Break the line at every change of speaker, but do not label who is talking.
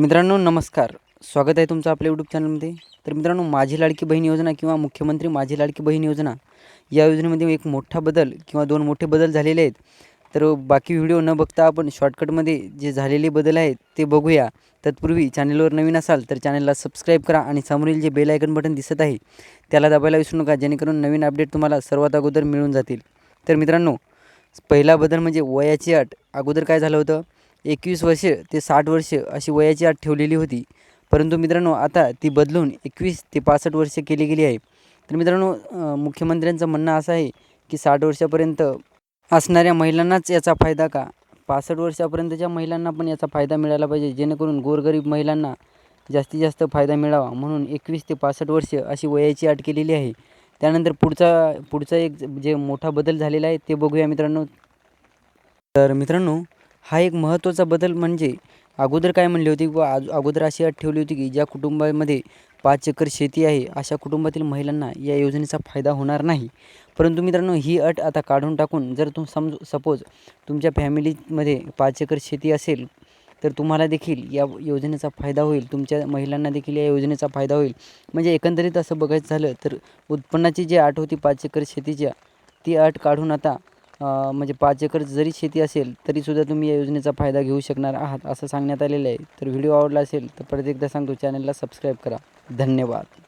मित्रांनो नमस्कार. स्वागत आहे तुमचं आपल्या यूट्यूब चॅनलमध्ये तर मित्रांनो माझी लाडकी बहीण योजना किंवा मुख्यमंत्री माझी लाडकी बहीण योजना या योजनेमध्ये एक मोठा बदल किंवा दोन मोठे बदल झालेले आहेत. तर बाकी व्हिडिओ न बघता आपण शॉर्टकटमध्ये जे झालेले बदल आहेत ते बघूया. तत्पूर्वी चॅनलवर नवीन असाल तर चॅनलला सबस्क्राईब करा आणि समोरील जे बेल आयकन बटन दिसत आहे त्याला दाबायला विसरू नका जेणेकरून नवीन अपडेट तुम्हाला सर्वात अगोदर मिळून जातील. तर मित्रांनो पहिला बदल म्हणजे वयाची अट. अगोदर काय झालं होतं? एकवीस वर्ष ते साठ वर्ष अशी वयाची अट ठेवलेली होती. परंतु मित्रांनो आता ती बदलून एकवीस ते पासष्ट वर्ष केली गेली आहे. तर मित्रांनो मुख्यमंत्र्यांचं म्हणणं असं आहे की साठ वर्षापर्यंत असणाऱ्या महिलांनाच याचा फायदा का? पासष्ट वर्षापर्यंतच्या महिलांना पण याचा फायदा मिळाला पाहिजे जेणेकरून गोरगरीब महिलांना जास्तीत जास्त फायदा मिळावा. म्हणून एकवीस ते पासष्ट वर्ष अशी वयाची अट केलेली आहे. त्यानंतर पुढचा पुढचा एक जे मोठा बदल झालेला आहे ते बघूया मित्रांनो. तर मित्रांनो हा एक महत्त्वाचा बदल म्हणजे अगोदर काय म्हणली होती व आज अगोदर अशी अट ठेवली होती की ज्या कुटुंबामध्ये पाच एकर शेती आहे अशा कुटुंबातील महिलांना या योजनेचा फायदा होणार नाही. परंतु मित्रांनो ही अट आता काढून टाकून जर तुम समज सपोज तुमच्या फॅमिलीमध्ये पाच एकर शेती असेल तर तुम्हाला देखील या योजनेचा फायदा होईल. तुमच्या महिलांना देखील या योजनेचा फायदा होईल. म्हणजे एकंदरीत असं बघायचं झालं तर उत्पन्नाची जी अट होती पाच एकर शेतीच्या ती अट काढून आता म्हणजे पाच एकर जरी शेती असेल तरीसुद्धा तुम्ही या योजनेचा फायदा घेऊ शकणार आहात असं सांगण्यात आलेलं आहे. तर व्हिडिओ आवडला असेल तर परत एकदा सांगतो चॅनलला सबस्क्राईब करा. धन्यवाद.